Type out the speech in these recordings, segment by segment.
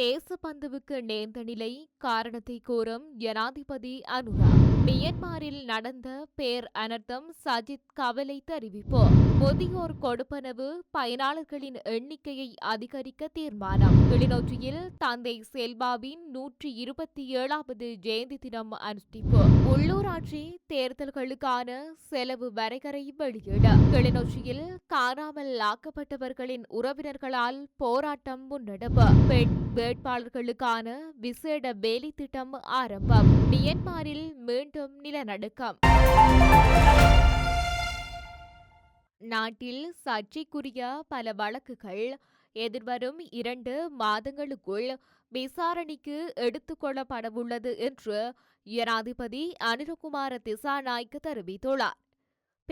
தேசப்பந்துவுக்கு நேர்ந்த நிலை காரணத்தை கூறும் ஜனாதிபதி அனுரா. மியன்மாரில் நடந்த பேர் அனர்த்தம் சஜித் கவலை தெரிவிப்பு. முதியோர் கொடுப்பனவு பயனாளர்களின் எண்ணிக்கையை அதிகரிக்க தீர்மானம். கிளிநொச்சியில் தந்தை செல்வாவின் நூற்றி இருபத்தி ஏழாவது ஜெயந்தி தினம் அனுஷ்டிப்பு. உள்ளூராட்சி தேர்தல்களுக்கான செலவு வரைகரை வெளியீடு. கிளிநொச்சியில் காணாமல் ஆக்கப்பட்டவர்களின் உறவினர்களால் போராட்டம் முன்னெடுப்பு. பெண் வேட்பாளர்களுக்கான விசேட வேலை திட்டம் ஆரம்பம். மியன்மாரில் மீண்டும் நிலநடுக்கம். நாட்டில் சர்ச்சைக்குரிய பல வழக்குகள் எதிர்வரும் இரண்டு மாதங்களுக்குள் விசாரணைக்கு எடுத்துக்கொள்ளப்படவுள்ளது என்று ஜனாதிபதி அனிலகுமார திசாநாய்க்கு தெரிவித்துள்ளார்.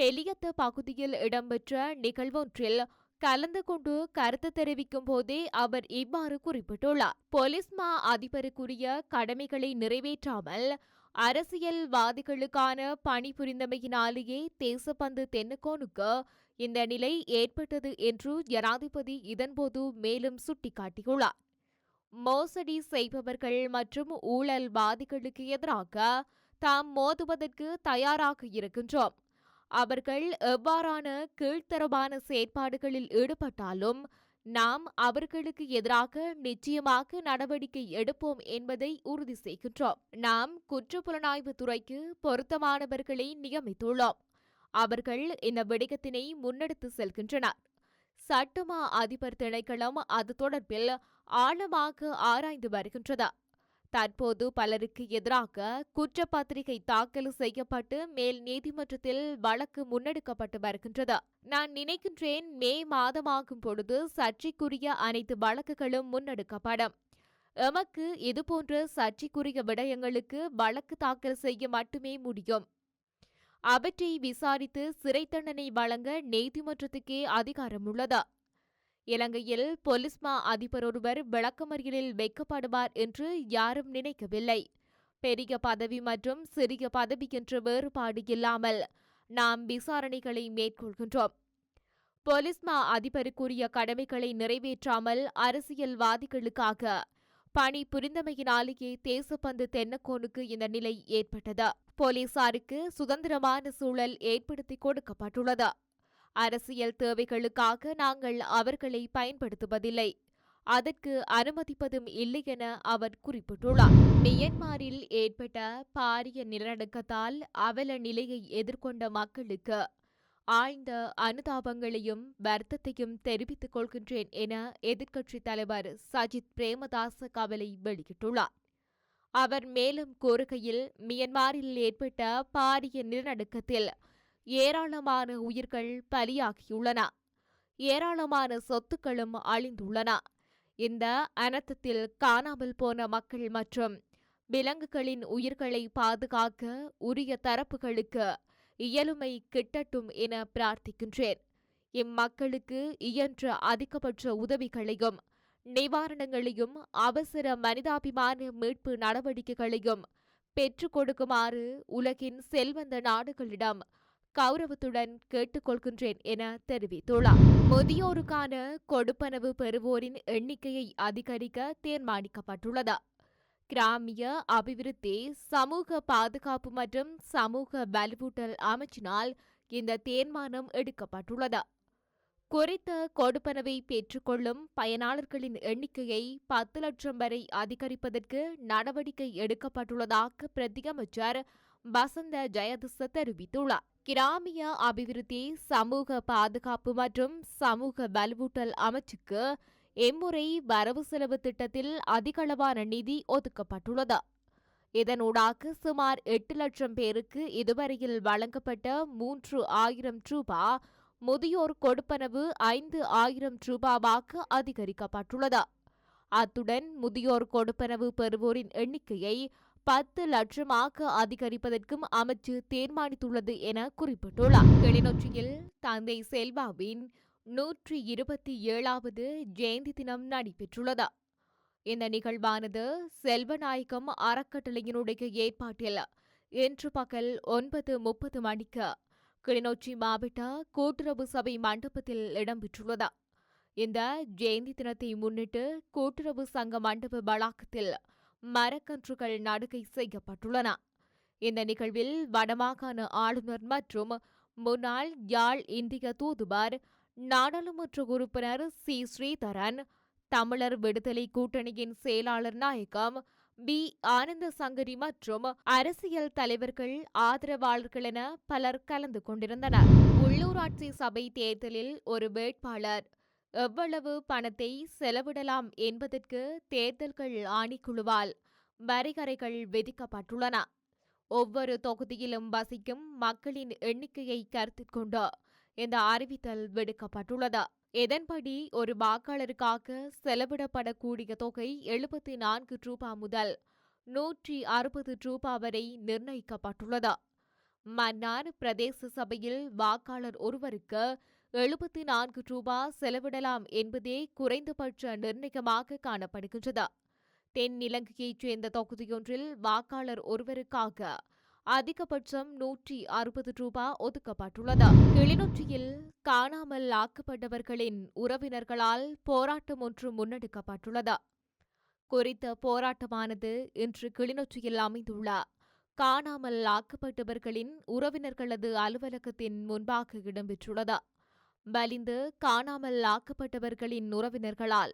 பெலியத்து பகுதியில் இடம்பெற்ற நிகழ்வொன்றில் கலந்து கொண்டு கருத்து தெரிவிக்கும் போதே அவர் இவ்வாறு குறிப்பிட்டுள்ளார். போலீஸ் மா அதிபருக்குரிய கடமைகளை நிறைவேற்றாமல் அரசியல்வாதிகளுக்கான பணிபுரிந்தமையினாலேயே தேசப்பந்து தென்னுக்கோனுக்கு இந்த நிலை ஏற்பட்டது என்று ஜனாதிபதி இதன்போது மேலும் சுட்டிக்காட்டியுள்ளார். மோசடி செய்பவர்கள் மற்றும் ஊழல்வாதிகளுக்கு எதிராக தாம் மோதுவதற்கு தயாராக இருக்கின்றோம். அவர்கள் எவ்வாறான கீழ்த்தரமான செயற்பாடுகளில் ஈடுபட்டாலும் நாம் அவர்களுக்கு எதிராக நிச்சயமாக நடவடிக்கை எடுப்போம் என்பதை உறுதி செய்கின்றோம். நாம் குற்றப்புலனாய்வு துறைக்கு பொருத்தமானவர்களை நியமித்துள்ளோம். அவர்கள் இந்த விடயத்தினை முன்னெடுத்து செல்கின்றனர். சட்டமா அதிபர் திணைக்களம் அது தொடர்பில் ஆழமாக ஆராய்ந்து வருகின்றது. தற்போது பலருக்கு எதிராக குற்றப்பத்திரிகை தாக்கல் செய்யப்பட்டு மேல் நீதிமன்றத்தில் வழக்கு முன்னெடுக்கப்பட்டு வருகின்றது. நான் நினைக்கின்றேன் மே மாதமாகும் பொழுது சர்ச்சைக்குரிய அனைத்து வழக்குகளும் முன்னெடுக்கப்படும். எமக்கு இதுபோன்ற சர்ச்சைக்குரிய விடயங்களுக்கு வழக்கு தாக்கல் செய்ய மட்டுமே முடியும். அவற்றை விசாரித்து சிறை தண்டனை வழங்க நீதிமன்றத்துக்கே அதிகாரம் உள்ளது இலங்கையில் பொலிஸ்மா அதிபர் ஒருவர் விளக்கமறியலில் வைக்கப்படுவார் என்று யாரும் நினைக்கவில்லை. பெரிய பதவி மற்றும் சிறிய பதவி என்ற வேறுபாடு இல்லாமல் நாம் விசாரணைகளை மேற்கொள்கின்றோம். பொலிஸ்மா அதிபருக்குரிய கடமைகளை நிறைவேற்றாமல் அரசியல்வாதிகளுக்காக பணி புரிந்தமையினாலேயே தேசப்பந்து தென்னக்கோனுக்கு இந்த நிலை ஏற்பட்டது. போலீசாருக்கு சுதந்திரமான சூழல் ஏற்படுத்தி கொடுக்கப்பட்டுள்ளது. அரசியல் தேவைகளுக்காக நாங்கள் அவர்களை பயன்படுத்துவதில்லை. அதற்கு அனுமதிப்பதும் இல்லை என அவர் குறிப்பிட்டுள்ளார். மியன்மாரில் ஏற்பட்ட பாரிய நிலநடுக்கத்தால் அவல நிலையை எதிர்கொண்ட மக்களுக்கு ஆழ்ந்த அனுதாபங்களையும் வருத்தத்தையும் தெரிவித்துக் கொள்கின்றேன் என எதிர்க்கட்சித் தலைவர் சஜித் பிரேமதாச கவலை வெளியிட்டுள்ளார். அவர் மேலும் கூறுகையில் மியன்மாரில் ஏற்பட்ட பாரிய நிலநடுக்கத்தில் ஏராளமான உயிர்கள் பலியாகியுள்ளன. ஏராளமான சொத்துக்களும் அழிந்துள்ளன. இந்த அனர்த்தத்தில் காணாமல் போன மக்கள் மற்றும் விலங்குகளின் உயிர்களை பாதுகாக்க உரிய தரப்புகளுக்கு இயலுமை கிட்டட்டும் என பிரார்த்திக்கின்றேன். இம்மக்களுக்கு இயன்ற அதிகபட்ச உதவிகளையும் நிவாரணங்களையும் அவசர மனிதாபிமான மீட்பு நடவடிக்கைகளையும் பெற்றுக் கொடுக்குமாறு உலகின் செல்வந்த நாடுகளிடம் கௌரவத்துடன் கேட்டுக்கொள்கின்றேன் என தெரிவித்துள்ளார். முதியோருக்கான கொடுப்பனவு பெறுவோரின் எண்ணிக்கையை அதிகரிக்க தீர்மானிக்கப்பட்டுள்ளது. கிராமிய அபிவிருத்தி சமூக பாதுகாப்பு மற்றும் சமூக வலுவூட்டல் அமைச்சினால் இந்த தீர்மானம் எடுக்கப்பட்டுள்ளது. குறித்த கொடுப்பனவை பெற்றுக்கொள்ளும் பயனாளர்களின் எண்ணிக்கையை பத்து லட்சம் வரை அதிகரிப்பதற்கு நடவடிக்கை எடுக்கப்பட்டுள்ளதாக பிரதியமைச்சர் வசந்த ஜெயதிச தெரிவித்துள்ளார். கிராமிய அபிவிருத்தி சமூக பாதுகாப்பு மற்றும் சமூக வலுவூட்டல் அமைச்சுக்கு இம்முறை வரவு செலவு திட்டத்தில் அதிகளவான நிதி ஒதுக்கப்பட்டுள்ளது. இதனூடாக சுமார் எட்டு லட்சம் பேருக்கு இதுவரையில் வழங்கப்பட்ட மூன்று ஆயிரம் ரூபா முதியோர் கொடுப்பனவு ஐந்து ஆயிரம் ரூபாவாக அதிகரிக்கப்பட்டுள்ளது. அத்துடன் முதியோர் கொடுப்பனவு பெறுவோரின் எண்ணிக்கையை பத்து லட்சமாக அதிகரிப்பதற்கும் அமைச்சு தீர்மானித்துள்ளது என குறிப்பிட்டுள்ளார். கிளிநொச்சியில் தந்தை செல்வாவின் நூற்றி இருபத்தி ஏழாவது ஜெயந்தி தினம் நடைபெற்றுள்ளது. இந்த நிகழ்வானது செல்வநாயகம் அறக்கட்டளையினுடைய ஏற்பாட்டில் இன்று பகல் ஒன்பது முப்பது மணிக்கு கிளிநொச்சி மாவட்ட கூட்டுறவு சபை மண்டபத்தில் இடம்பெற்றுள்ளது. இந்த ஜெயந்தி தினத்தை முன்னிட்டு கூட்டுறவு சங்க மண்டப வளாகத்தில் மரக்கன்றுகள் நடுகை செய்யப்பட்டுள்ளன. இந்த நிகழ்வில் வடமாகாண ஆளுநர் மற்றும் முன்னாள் யாழ் இந்திய தூதுவர் நாடாளுமன்ற உறுப்பினர் சி. ஸ்ரீதரன் தமிழர் விடுதலை கூட்டணியின் செயலாளர் நாயகம் பி. ஆனந்த சங்கரி மற்றும் அரசியல் தலைவர்கள் ஆதரவாளர்கள் என பலர் கலந்து கொண்டிருந்தனர். உள்ளூராட்சி சபை தேர்தலில் ஒரு வேட்பாளர் எவ்வளவு பணத்தை செலவிடலாம் என்பதற்கு தேர்தல்கள் ஆணைக்குழுவால் வரிகரைகள் விதிக்கப்பட்டுள்ளன. ஒவ்வொரு தொகுதியிலும் வசிக்கும் மக்களின் எண்ணிக்கையை கருத்தில் கொண்டு இந்த அறிவித்தல் விடுக்கப்பட்டுள்ளது. இதன்படி ஒரு வாக்காளருக்காக செலவிடப்படக்கூடிய தொகை எழுபத்தி நான்கு ரூபா முதல் நூற்றி அறுபது ரூபா வரை நிர்ணயிக்கப்பட்டுள்ளது. மன்னார் பிரதேச சபையில் வாக்காளர் ஒருவருக்கு எழுபத்தி நான்கு ரூபாய் செலவிடலாம் என்பதே குறைந்தபட்ச நிர்ணயமாக காணப்படுகின்றது. தென்னிலங்கையைச் சேர்ந்த தொகுதியொன்றில் வாக்காளர் ஒருவருக்காக அதிகபட்சம் நூற்றி அறுபது ரூபாய் ஒதுக்கப்பட்டுள்ளது. கிளிநொச்சியில் காணாமல் ஆக்கப்பட்டவர்களின் உறவினர்களால் போராட்டம் ஒன்று முன்னெடுக்கப்பட்டுள்ளது. குறித்த போராட்டமானது இன்று கிளிநொச்சியில் அமைந்துள்ள காணாமல் ஆக்கப்பட்டவர்களின் உறவினர்களது அலுவலகத்தின் முன்பாக இடம்பெற்றுள்ளது. வலிந்து காணாமல் ஆக்கப்பட்டவர்களின் உறவினர்களால்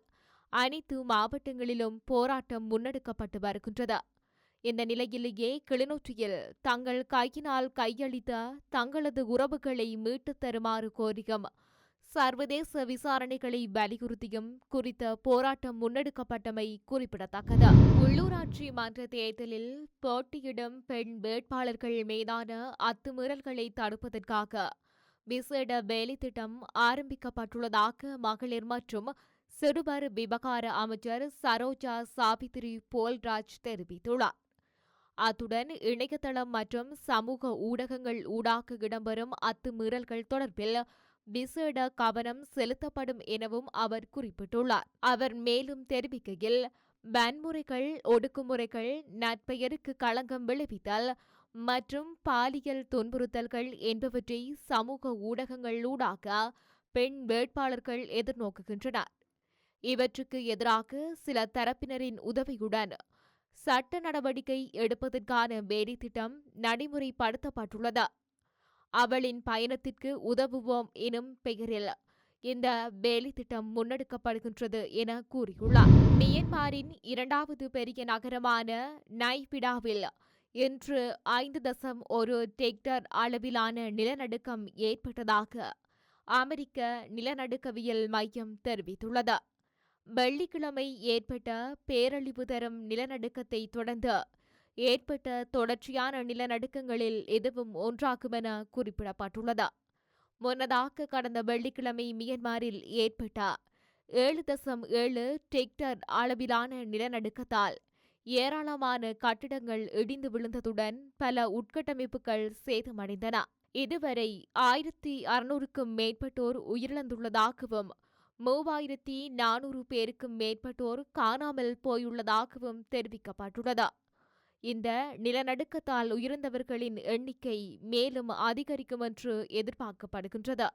அனைத்து மாவட்டங்களிலும் போராட்டம் முன்னெடுக்கப்பட்டு வருகின்றது. இந்த நிலையிலேயே கிளிநொச்சியில் தங்கள் கையினால் கையளித்த தங்களது உறவுகளை மீட்டுத் தருமாறு கோரியும் சர்வதேச விசாரணைகளை வலியுறுத்தியும் குறித்த போராட்டம் முன்னெடுக்கப்பட்டமை குறிப்பிடத்தக்கது. உள்ளூராட்சி மன்ற தேர்தலில் போட்டியிடும் பெண் வேட்பாளர்கள் மீதான அத்துமீறல்களை தடுப்பதற்காக விசேட வேலைத்திட்டம் ஆரம்பிக்கப்பட்டுள்ளதாக மகளிர் மற்றும் சிறுவர் விவகார அமைச்சர் சரோஜா சாபித்ரி போல்ராஜ் தெரிவித்துள்ளார். அத்துடன் இணையதளம் மற்றும் சமூக ஊடகங்கள் ஊடாக இடம்பெறும் அத்துமீறல்கள் தொடர்பில் விசேட கவனம் செலுத்தப்படும் எனவும் அவர் குறிப்பிட்டுள்ளார். அவர் மேலும் தெரிவிக்கையில் வன்முறைகள் ஒடுக்குமுறைகள் நட்பெயருக்கு களங்கம் விளைவித்தல் மற்றும் பாலியல் துன்புறுத்தல்கள் என்பவற்றை சமூக ஊடகங்களூடாக பெண் வேட்பாளர்கள் எதிர்நோக்குகின்றனர். இவற்றுக்கு எதிராக சில தரப்பினரின் உதவியுடன் சட்ட நடவடிக்கை எடுப்பதற்கான வேலைத்திட்டம் நடைமுறைப்படுத்தப்பட்டுள்ளது. அவளின் பயணத்திற்கு உதவுவோம் எனும் பெயரில் இந்த வேலைத்திட்டம் முன்னெடுக்கப்படுகின்றது என கூறியுள்ளார். மியன்மாரின் இரண்டாவது பெரிய நகரமான நைபிடாவில் இன்று ஐந்து தசம் ஒரு டெக்டர் அளவிலான நிலநடுக்கம் ஏற்பட்டதாக அமெரிக்க நிலநடுக்கவியல் மையம் தெரிவித்துள்ளது. வெள்ளிக்கிழமை ஏற்பட்ட பேரழிவு தரும் நிலநடுக்கத்தை தொடர்ந்து ஏற்பட்ட தொடர்ச்சியான நிலநடுக்கங்களில் எதுவும் என குறிப்பிடப்பட்டுள்ளது. முன்னதாக கடந்த வெள்ளிக்கிழமை மியன்மாரில் ஏற்பட்ட ஏழு தசம் ஏழு டெக்டர் அளவிலான நிலநடுக்கத்தால் ஏராளமான கட்டிடங்கள் இடிந்து விழுந்ததுடன் பல உட்கட்டமைப்புகள் சேதமடைந்தன. இதுவரை ஆயிரத்தி அறுநூறுக்கும் மேற்பட்டோர் உயிரிழந்துள்ளதாகவும் மூவாயிரத்தி நானூறு பேருக்கும் மேற்பட்டோர் காணாமல் போயுள்ளதாகவும் தெரிவிக்கப்பட்டுள்ளது. இந்த நிலநடுக்கத்தால் உயிர்ந்தவர்களின் எண்ணிக்கை மேலும் அதிகரிக்கும் என்று எதிர்பார்க்கப்படுகின்றது.